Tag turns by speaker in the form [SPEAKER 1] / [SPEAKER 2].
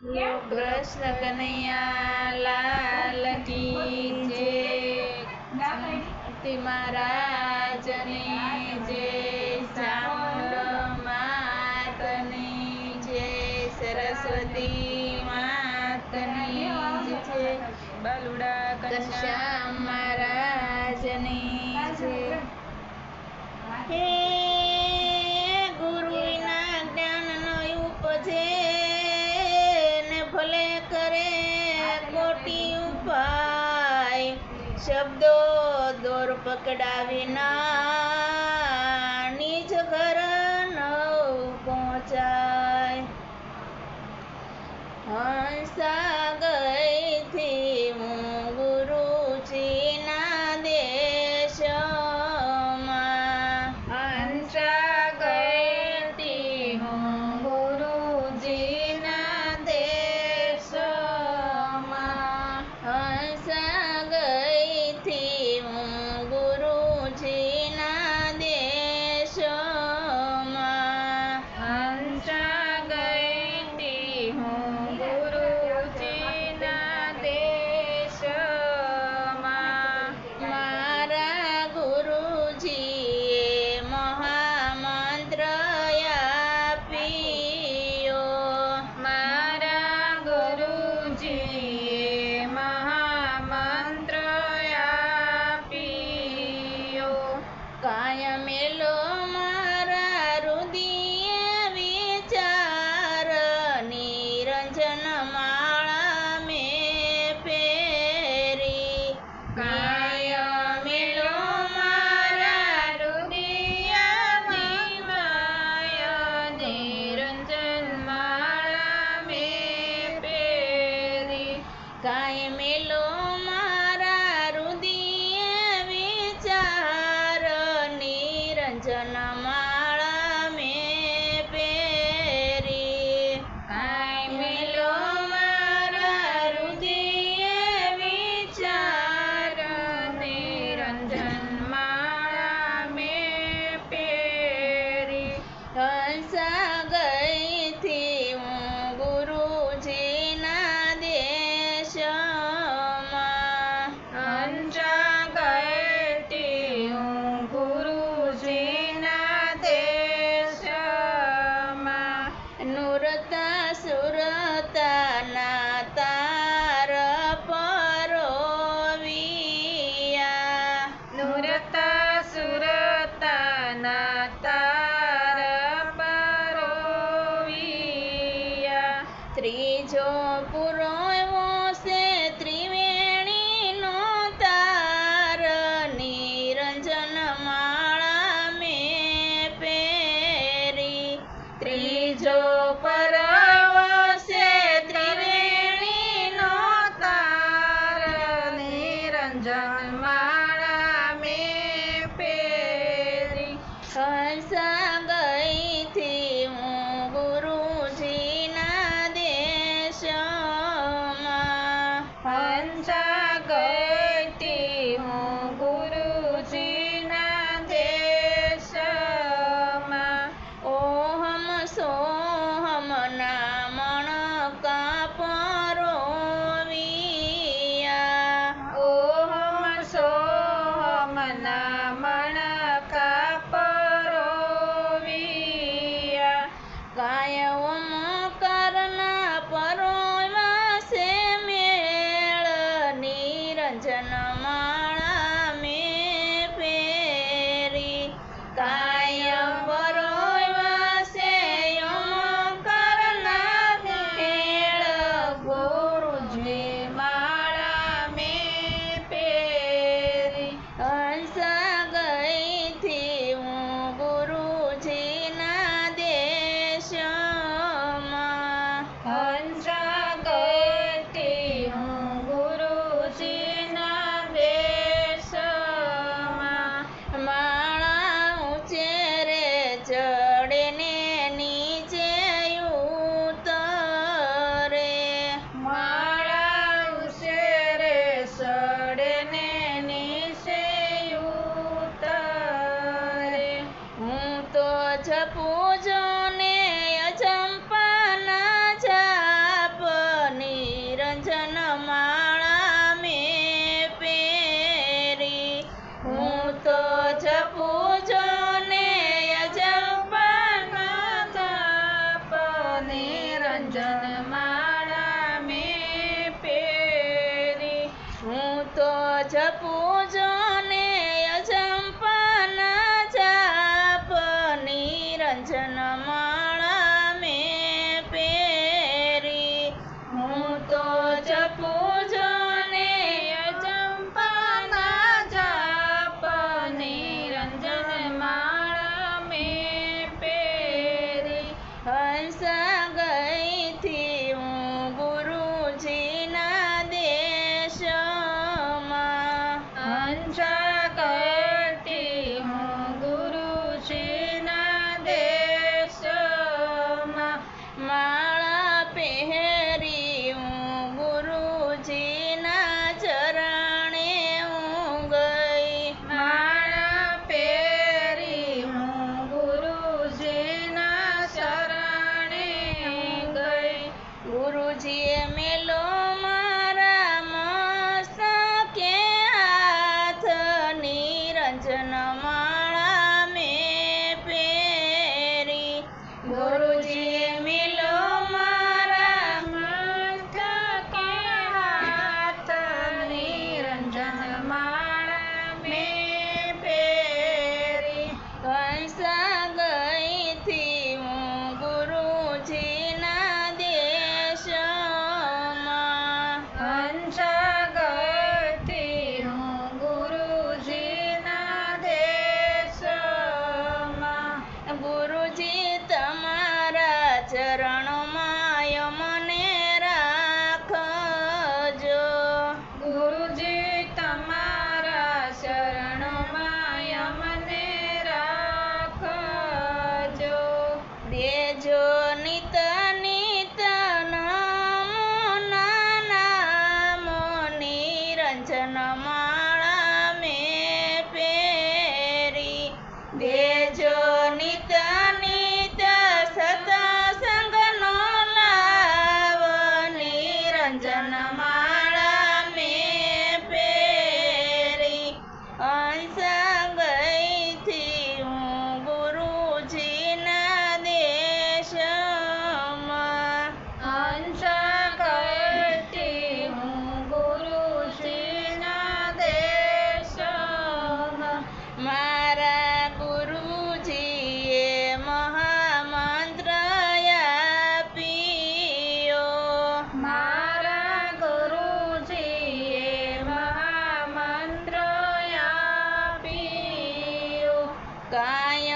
[SPEAKER 1] કૃષ્ણ કનૈયા લાલ કી જય મહારાજની જય ચામુંડ માતની જય સરસ્વતી માતની જય બલુડા કશ્યામ મહારાજની જય હે ભાઈ શબ્દો દોર પકડાવીના Hans જપું જો গুরুজি जनमा કાયમેલો